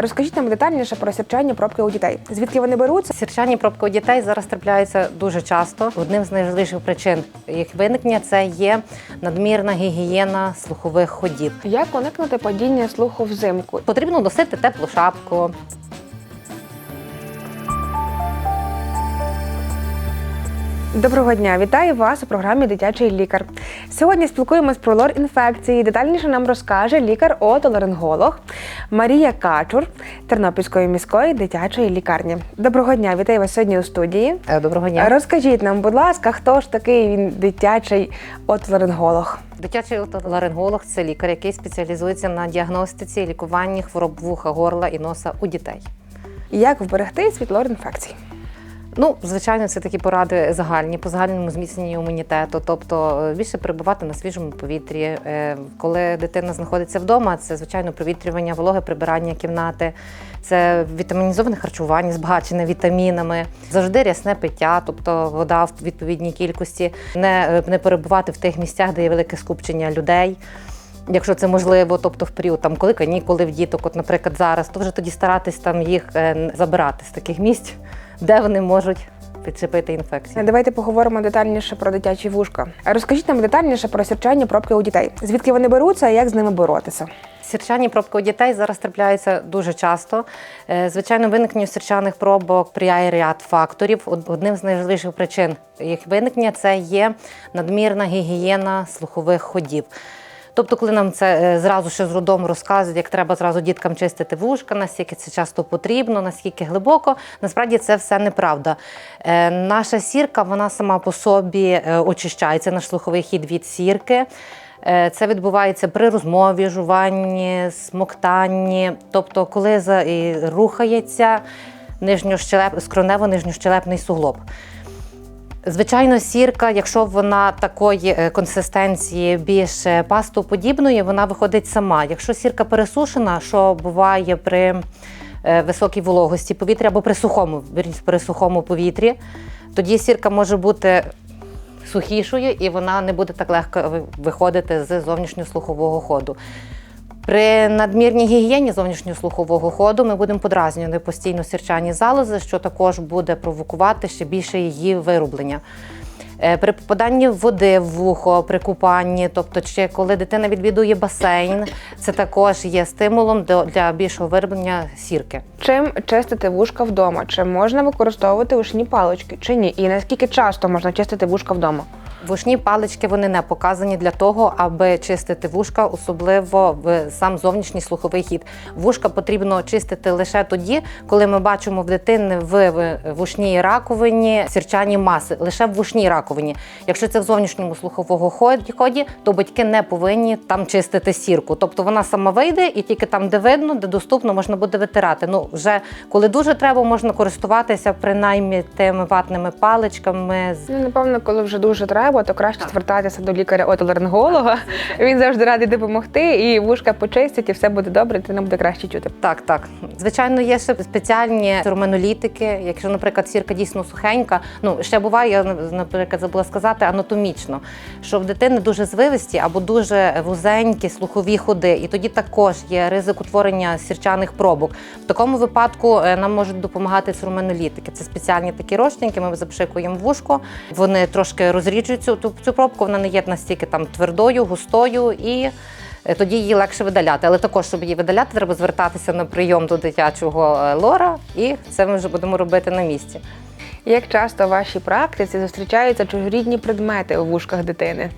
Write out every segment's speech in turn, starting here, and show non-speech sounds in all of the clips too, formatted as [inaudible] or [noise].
Розкажіть нам детальніше про сірчання пробки у дітей. Звідки вони беруться? Сірчані пробки у дітей зараз трапляються дуже часто. Одним з найважливіших причин їх виникнення це є надмірна гігієна слухових ходів. Як уникнути падіння слуху взимку? Потрібно носити теплу шапку. Доброго дня, вітаю вас у програмі Дитячий лікар. Сьогодні спілкуємось про лор інфекції. Детальніше нам розкаже лікар-отоларинголог Марія Качур Тернопільської міської дитячої лікарні. Доброго дня, вітаю вас сьогодні у студії. Е, Доброго дня. Розкажіть нам, будь ласка, хто ж такий він дитячий отоларинголог? Дитячий ларинголог це лікар, який спеціалізується на діагностиці і лікуванні хвороб вуха, горла і носа у дітей. Як вберегтись від лор інфекцій? Ну, звичайно, це такі поради загальні по загальному зміцненню імунітету, тобто е, більше перебувати на свіжому повітрі. Е, Коли дитина знаходиться вдома, це звичайно провітрювання, вологе прибирання кімнати, це вітамінізоване харчування, збагачене вітамінами, завжди рясне пиття, тобто вода в відповідній кількості, не, е, не перебувати в тих місцях, де є велике скупчення людей. Якщо це можливо, тобто в період, там, коли канікули в діток, от, наприклад, зараз, то вже тоді старатись там їх забирати з таких місць, де вони можуть підчепити інфекцію. Давайте поговоримо детальніше про дитячі вушка. Розкажіть нам детальніше про сірчання пробки у дітей. Звідки вони беруться і як з ними боротися? Сірчані пробки у дітей зараз трапляються дуже часто. Е, Звичайно, виникненню сірчаних пробок прияє ряд факторів. Одним з найважливіших причин їх виникнення це є надмірна гігієна слухових ходів. Тобто, коли нам це е, зразу ще з родом розказують, як треба зразу діткам чистити вушка, наскільки це часто потрібно, наскільки глибоко, насправді це все неправда. Е, Наша сірка, вона сама по собі е, очищається, наш слуховий хід від сірки. Це відбувається при розмові, жуванні, смоктанні. Тобто, коли рухається нижньощелеп, скронево-нижньощелепний суглоб. Звичайно, сірка, якщо вона такої е, консистенції більш е, пастоподібної, вона виходить сама. Якщо сірка пересушена, що буває при е, високій вологості повітря або при сухому, при сухому повітрі, тоді сірка може бути сухішою і вона не буде так легко виходити з зовнішньослухового ходу. При надмірній гігієні зовнішнього слухового ходу ми будемо подразнювати постійно сірчані залози, що також буде провокувати ще більше її вирублення. Е, При попаданні води в вухо, при купанні, тобто чи коли дитина відвідує басейн, це також є стимулом для більшого вироблення сірки. Чим чистити вушка вдома? Чи можна використовувати ушні палички, чи ні? І наскільки часто можна чистити вушка вдома? Вушні палички вони не показані для того, аби чистити вушка, особливо в сам зовнішній слуховий хід. Вушка потрібно чистити лише тоді, коли ми бачимо в дитини в вушній раковині сірчані маси, лише в вушній раковині. Якщо це в зовнішньому слуховому ході, то батьки не повинні там чистити сірку. Тобто вона сама вийде і тільки там, де видно, де доступно, можна буде витирати. Ну вже коли дуже треба, можна користуватися принаймні тими ватними паличками Ну, напевно, коли вже дуже треба, то краще звертатися до лікаря-отоларинголога. Він завжди радий допомогти, і вушка почистить, і все буде добре, дитина буде краще чути. Так, так. Звичайно, є ще спеціальні термінолітики. Якщо, наприклад, сірка дійсно сухенька, ну ще буває, я наприклад, забула сказати анатомічно, що в дитини дуже звивисті або дуже вузенькі слухові ходи, і тоді також є ризик утворення сірчаних пробок. В такому випадку е, нам можуть допомагати сурменолітики. Це спеціальні такі розчинки. Ми запшикуємо вушко. Вони трошки розріджують цю, цю, цю пробку. Вона не є настільки там твердою, густою і. Е, Тоді її легше видаляти. Але також, щоб її видаляти, треба звертатися на прийом до дитячого е, лора, і це ми вже будемо робити на місці. Як часто в вашій практиці зустрічаються чужорідні предмети у вушках дитини?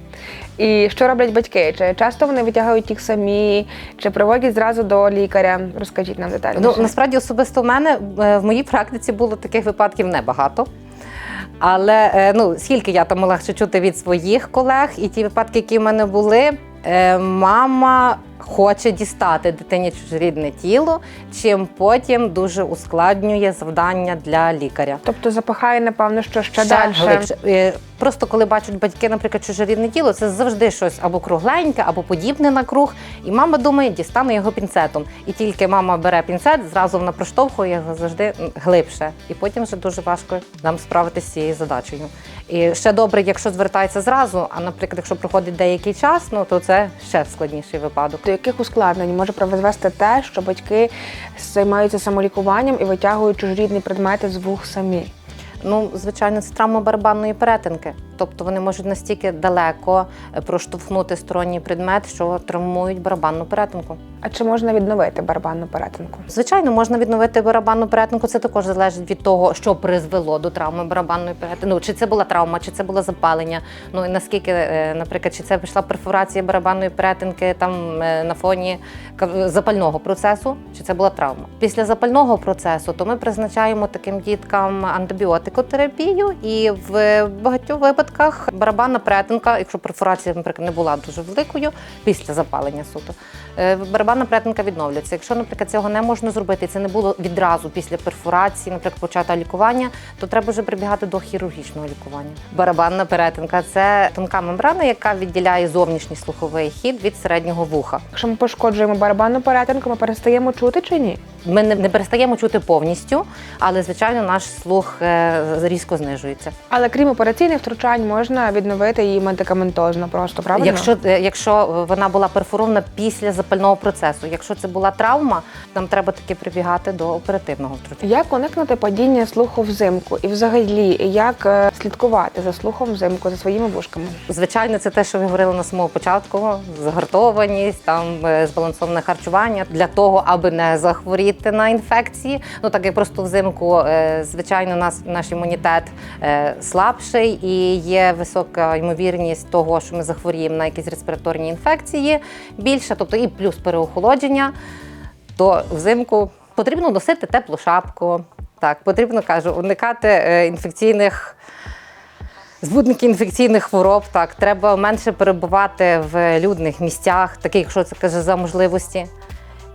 І що роблять батьки? Чи часто вони витягають їх самі, чи приводять зразу до лікаря? Розкажіть нам детальніше. Ну насправді особисто в мене е, в моїй практиці було таких випадків небагато. Але е, ну, скільки я там могла чути від своїх колег, і ті випадки, які в мене були, е, мама хоче дістати дитині чужорідне тіло, чим потім дуже ускладнює завдання для лікаря. Тобто запахає, напевно, що ще, Ще далі. глибше. Е, Просто коли бачать батьки, наприклад, чужорідне тіло, це завжди щось або кругленьке, або подібне на круг. І мама думає, дістану його пінцетом. І тільки мама бере пінцет, зразу вона проштовхує його завжди глибше. І потім вже дуже важко нам справитися з цією задачею. І ще добре, якщо звертається зразу, а наприклад, якщо проходить деякий час, ну то це ще складніший випадок. Яких ускладнень може призвести те, що батьки займаються самолікуванням і витягують чужорідні предмети з вух самі? Ну, звичайно, це травма барабанної перетинки. Тобто вони можуть настільки далеко е, проштовхнути сторонній предмет, що травмують барабанну перетинку. А чи можна відновити барабанну перетинку? Звичайно, можна відновити барабанну перетинку. Це також залежить від того, що призвело до травми барабанної перетинки. Ну, чи це була травма, чи це було запалення. Ну і наскільки, е, наприклад, чи це пішла перфорація барабанної перетинки там е, на фоні запального процесу, чи це була травма. Після запального процесу то ми призначаємо таким діткам антибіотикотерапію, і в багатьох випадках барабанна перетинка, якщо перфорація, наприклад, не була дуже великою після запалення суто, е, барабанна перетинка відновлюється. Якщо, наприклад, цього не можна зробити, це не було відразу після перфорації, наприклад, почата лікування, то треба вже прибігати до хірургічного лікування. Барабанна перетинка це тонка мембрана, яка відділяє зовнішній слуховий хід від середнього вуха. Якщо ми пошкоджуємо барабанну перетинку, ми перестаємо чути чи ні? Ми не, не перестаємо чути повністю, але звичайно наш слух е, різко знижується. Але крім операційних втручань, можна відновити її медикаментозно, просто правильно? Якщо, е, якщо вона була перфорована після запального процесу, якщо це була травма, нам треба таки прибігати до оперативного втручання. Як уникнути падіння слуху взимку? І взагалі, як е, слідкувати за слухом взимку, за своїми вушками? Звичайно, це те, що ви говорили на самому початку: загартованість, там збалансоване харчування для того, аби не захворіти на інфекції. Ну так як просто взимку, е, звичайно, нас наш імунітет е, слабший і є висока ймовірність того, що ми захворіємо на якісь респіраторні інфекції більше, тобто і плюс переохолодження, то взимку потрібно носити теплу шапку. Так, потрібно кажу, уникати е, інфекційних. Збудники інфекційних хвороб, так, треба менше перебувати в людних місцях, таких, якщо це каже, за можливості.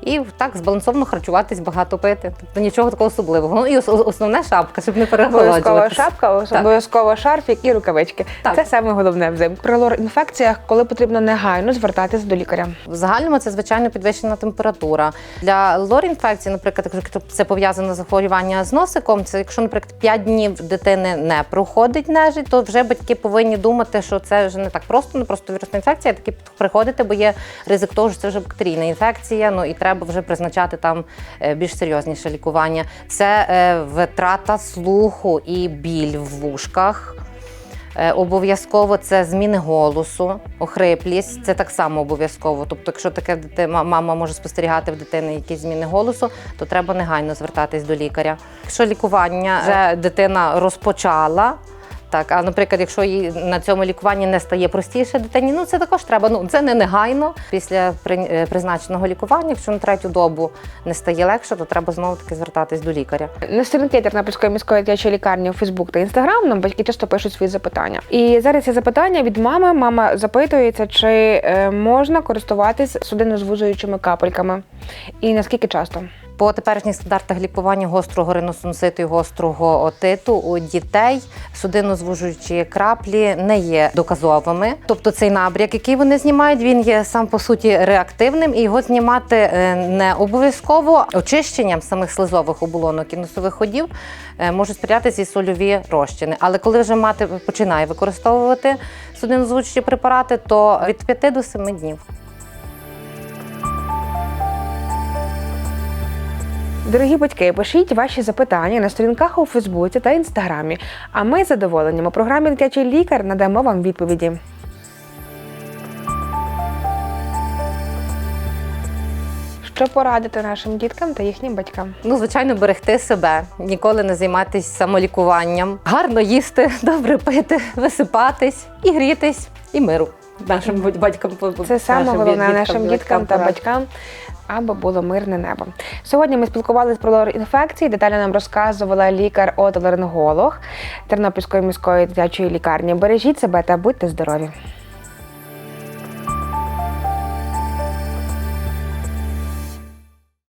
І так збалансовано харчуватись, багато пити. Тобто нічого такого особливого. Ну і ос- основне шапка, щоб не Обов'язкова шапка, обов'язково шарфік і рукавички. Так. Це саме головне взимку. При лор-інфекціях, коли потрібно негайно звертатись до лікаря. В загальному це звичайно підвищена температура. Для лор-інфекції, наприклад, якщо це пов'язане захворювання з носиком, це якщо, наприклад, 5 днів дитини не проходить нежить, то вже батьки повинні думати, що це вже не так просто, не просто вірусна інфекція, а таки приходити, бо є ризик того, що це вже бактерійна інфекція. Ну і треба вже призначати там е, більш серйозніше лікування. Це е, витрата слуху і біль в вушках. Е, Обов'язково це зміни голосу, охриплість. Це так само обов'язково. Тобто, якщо таке дити- ма- мама може спостерігати в дитини якісь зміни голосу, то треба негайно звертатись до лікаря. Якщо лікування вже дитина розпочала. Так, а наприклад, якщо їй на цьому лікуванні не стає простіше дитині, ну це також треба. Ну це не негайно. Після е, призначеного лікування, якщо на третю добу не стає легше, то треба знову таки звертатись до лікаря. На сторінки Тернопільської міської дитячої лікарні у Фейсбук та Інстаграм нам батьки часто пишуть свої запитання. І зараз є запитання від мами. Мама запитується, чи е, можна користуватись судинозвужуючими капельками, і наскільки часто. По теперішніх стандартах лікування гострого риносинуситу і гострого отиту у дітей судинозвужуючі краплі не є доказовими. Тобто цей набряк, який вони знімають, він є сам по суті реактивним, і його знімати е, не обов'язково. Очищенням самих слизових оболонок і носових ходів е, можуть сприяти зі сольові розчини. Але коли вже мати починає використовувати судинозвужуючі препарати, то від 5 до 7 днів. Дорогі батьки, пишіть ваші запитання на сторінках у Фейсбуці та Інстаграмі. А ми з задоволенням у програмі Дитячий лікар надамо вам відповіді. Що порадити нашим діткам та їхнім батькам? Ну, звичайно, берегти себе, ніколи не займатися самолікуванням, гарно їсти, [laughs] добре пити, висипатись і грітись, і миру. Нашим батькам Це саме головне нашим діткам та батькам. Аби було мирне небо. Сьогодні ми спілкувалися про лор-інфекції. Детально нам розказувала лікар-отоларинголог Тернопільської міської дитячої лікарні. Бережіть себе та будьте здорові.